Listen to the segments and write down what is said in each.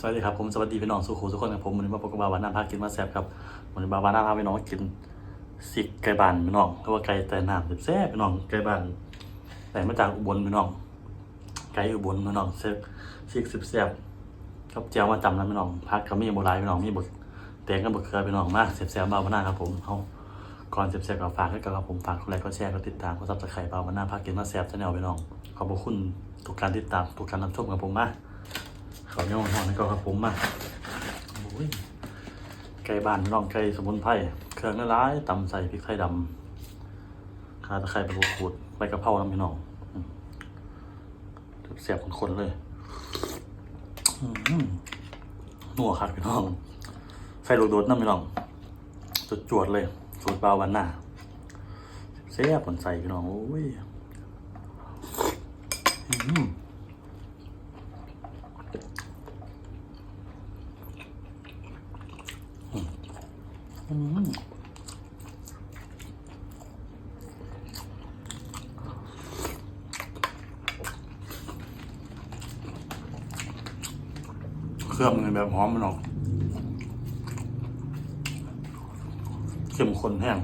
สวัสดีครับผมสวัสดีพี่น้องสุขุทุกคนครับผมวันนี้มาพบกับบาวานาพากินมาแซ่บครับวันนี้บาวานาพาพี่น้องกินสิกไก่บานพี่น้องหรือว่าไก่แต่น้ำแซ่บพี่น้องไก่บานแต่มาจากอุบลพี่น้องไก่อุบลพี่น้องแซ่บสิกสิบแซ่บกับแจวมาจำนะพี่น้องพักก็มีโบราณพี่น้องมีบดแตงกับบดเขือพี่น้องมากแซ่บๆบาวานาครับผมเขาก่อนแซ่บๆก็ฝากให้กับผมฝากกดไลค์กดแชร์กดติดตามกดซับสไครต์บาวานาพากินมาแซ่บชาแนลพี่น้องขอบคุณทุกการติดตามทุกการรับชมกับผมมาก เขาย่องหอนนี่ก็ครับผมมาโอ้ยไก่บ้านน้องไก่สมุนไพรเครื่องละลายตำใส่พริกไทยดำขาตะไคร้ใบมะกรูดใบกะเพราน้ำพี่น้องเสียบคนๆเลยนัวครับพี่น้องใส่ลูกโดดน้ำพี่น้องจุดจวดเลยสูตรเปล่าวันหน้าเสียบผลใส่พี่น้องโอ้ย อืม อืมเครื่องมันแบบหอมมันออกเข้มข้นแห้ง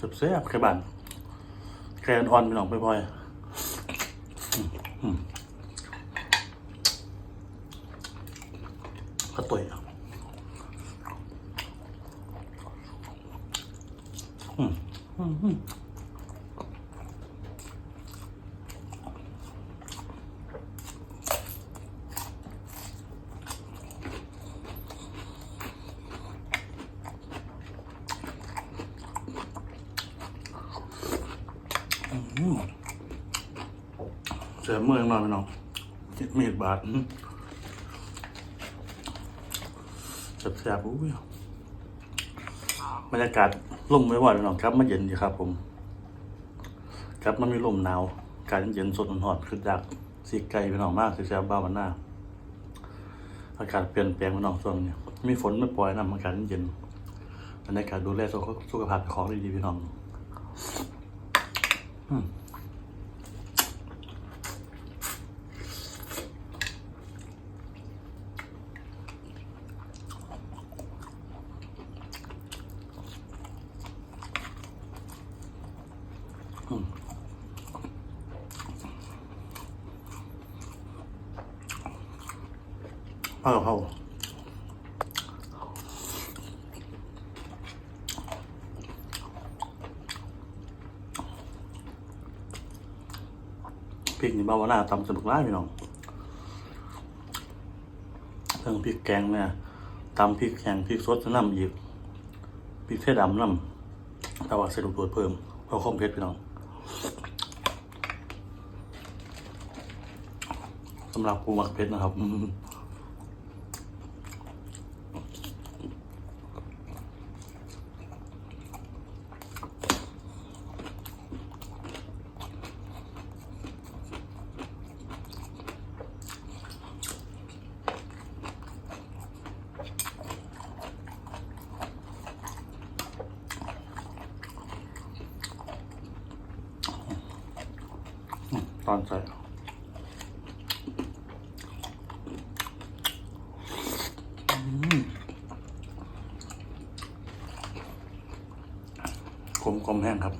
สุดแซ่บแค่บานแกรนออนเป็นออกไปพลอยกระตุยอะ เสียเมื่อยมากพี่น้องเจ็ดเมตรบาทแซ่บๆอุ้ยบรรยากาศ ลมไม่ไหวพี่น้องครับมันเย็นดีครับ ผม ครับมันมีลมหนาวอากาศเย็นสดหอนคือจากสีไก่พี่น้องมากสีแซ่บบ้าวันหน้าอากาศเปลี่ยนแปลงไปหน้องช่วงนี้มีฝนไม่ปล่อยนะอากาศเย็นบรรยากาศดูแลสุขสุขภาพของดีๆพี่น้อง อืม กะเพราพริกนี่บ้าวหน้าตำสนุกร้ายพี่น้องเรื่องพริกแกงเนี่ยตำพริกแข็งพริกสดน้ำอีกพริกเทศดำน้ำแต่ว่าใส่ลูกโดดเพิ่มเพราะข้อมเผ็ดพี่น้อง สำหรับปูหมักเผ็ดนะครับ อืมตอนใส่กลมกลมๆแห้งครับ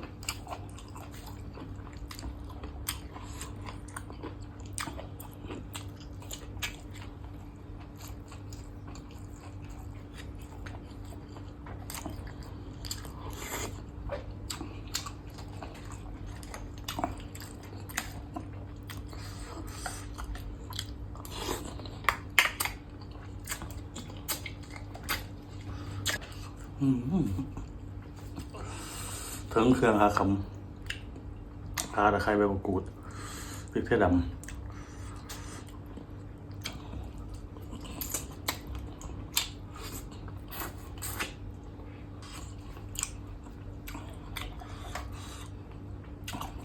ถึงเครื่องอาคำพาตะไคร้ใบมะกรูดพริกเทศดำ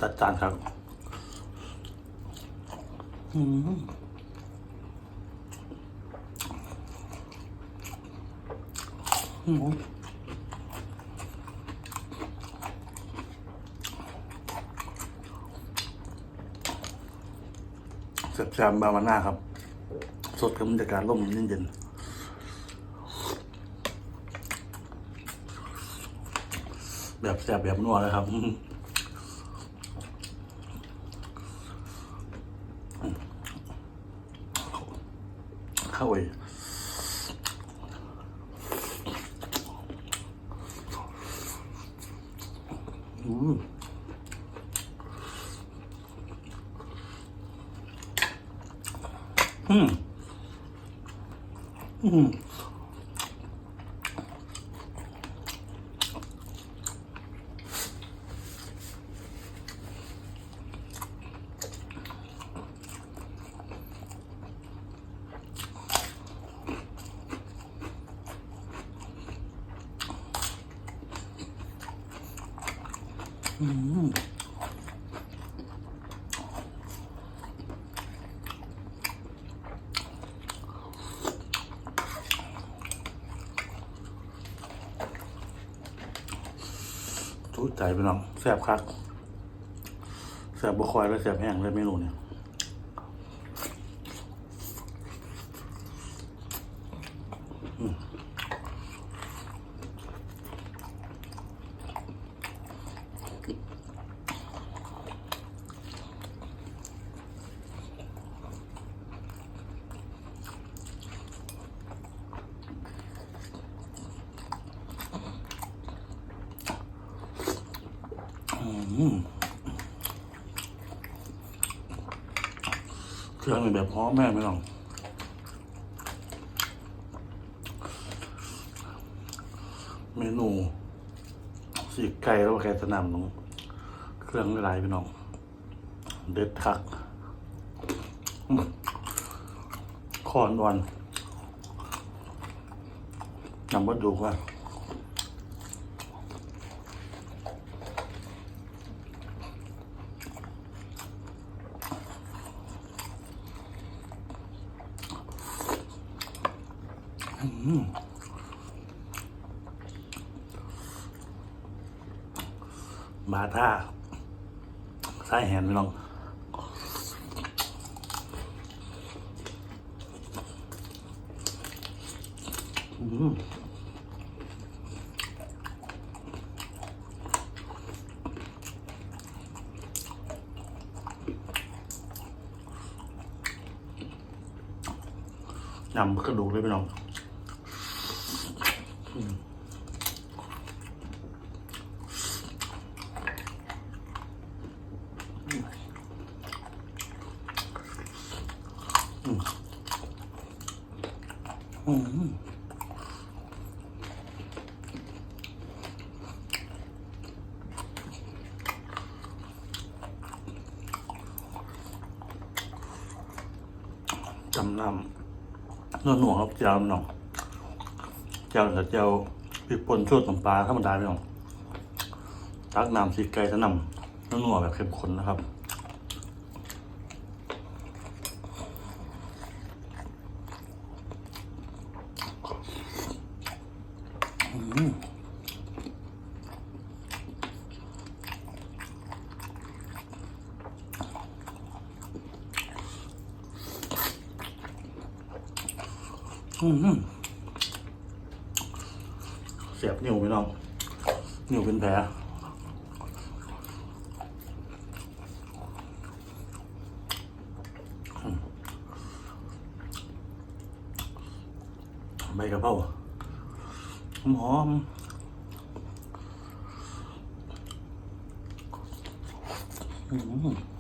จัดจานครับ อืมอืม แซ่บๆบามาน่าครับ สดกับบรรยากาศร่มเย็นๆแบบแสบแบบนัวเลยครับ เข้าไปอืม อืมอืมอืมทุก ใจไปน้องแสบคักแสบบุคอยและแสบแห้งเลยเมนูเนี่ย เครื่องเป็นแบบหอแม่ไม่ต้องเมนูสีไก่แล้วก็ไก่สนามน้องเครื่องหลายๆพี่น้อง เด็ดคักคอนวันนำวัดดูว่าท่าสายแหนพี่น้อง อืมยำกระดูกเลยพี่น้อง อืมจำนำ นวลหน่วงครับเจ้าหน่องเจียวเจียวพริกป่นชูดน้ำปลาธรรมดาพี่น้องตักน้ำสีไก่จะนำนวลหน่วงแบบเข้มข้นนะครับ อืมเสียบนิ้วพี่น้องนิ้วเป็นแผลใบกระเพราหอมหอมอืม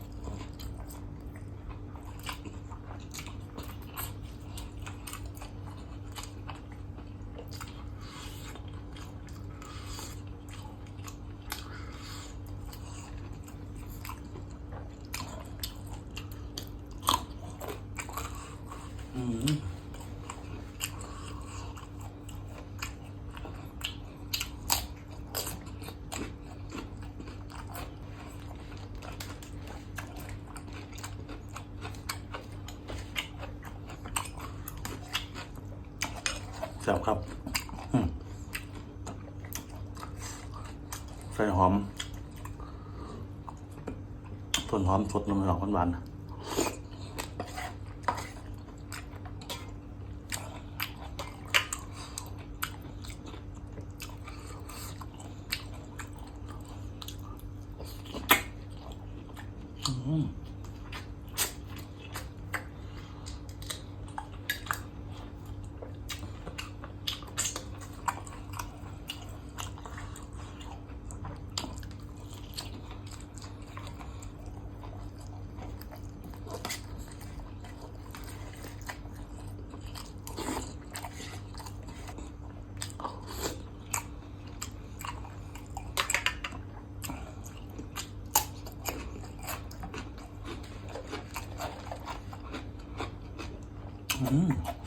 แซ่บครับใส่หอมต้นหอมสดน้ำหอมหวานอืม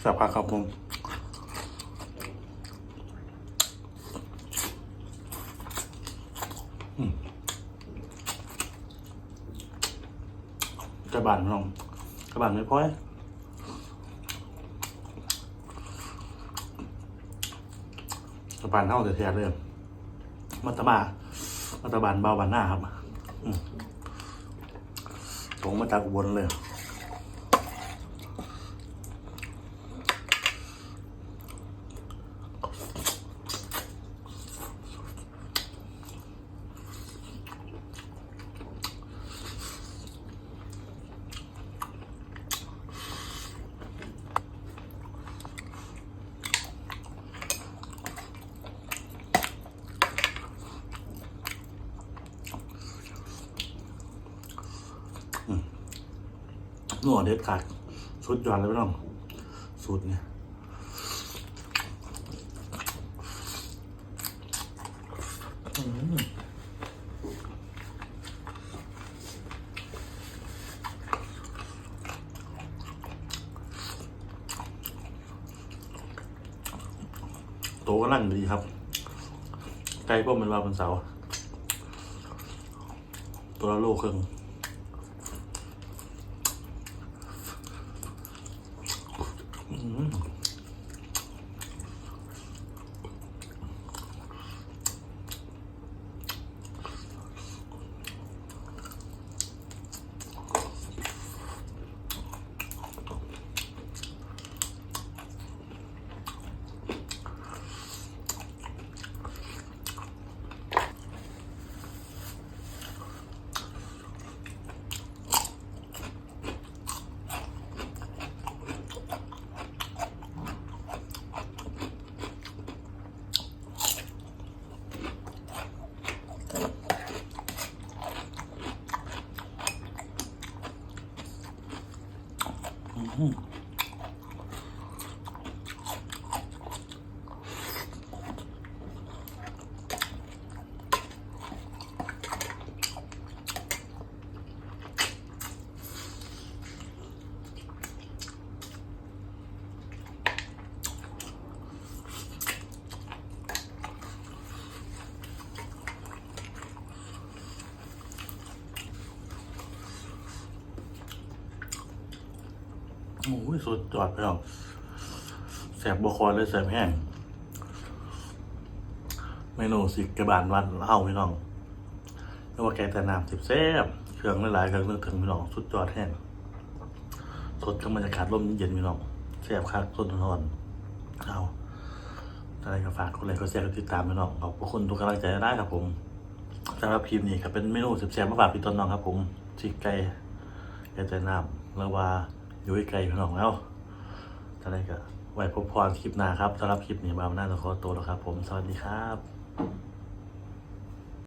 แซ่บครับครับผมกระบาดน้องกระบาดไม่พ้อยกระบาดเท่าแต่แท้ๆเลยมัตตบามัตตบานเบาบานหน้าครับอืมตรงมาจากอุบลเลย นัวเด็ดขาดสุดยอดเลยพี่น้องสูตรเนี่ยโตก็ลั่งดีครับ ไก่พวกมันว่าบนเสาตัวละโลครึ่ง โอ้ย สุดยอดไปแล้วแสบบคอเลยแสบแห้งเมนูสิกระบาลวันเล่าพี่น้องเรียกว่าแกงแต่น้ำสิบแซ่บเครื่องหลายๆเครื่องนึกถึงพี่น้องสุดยอดแห้งสดกับบรรยากาศร่มเย็นพี่น้องแซ่บคักสดทอนเอาอะไรก็ฝากคนเลยก็แชร์กดติดตามพี่น้องขอบคุณทุกกำลังใจได้ครับผมสำหรับคลิปนี้ครับเป็นเมนูสิบแซ่บมาฝากพี่ต้นน้องครับ ผมสิไก่แกงแต่น้ำแล้วว่า อยู่ไกลพี่น้องแล้วอะไรก็ไว้พบพรคลิปหน้าครับสำหรับคลิปนี้บาวน่าจะขอตัวแล้วครับ ผมสวัสดีครับ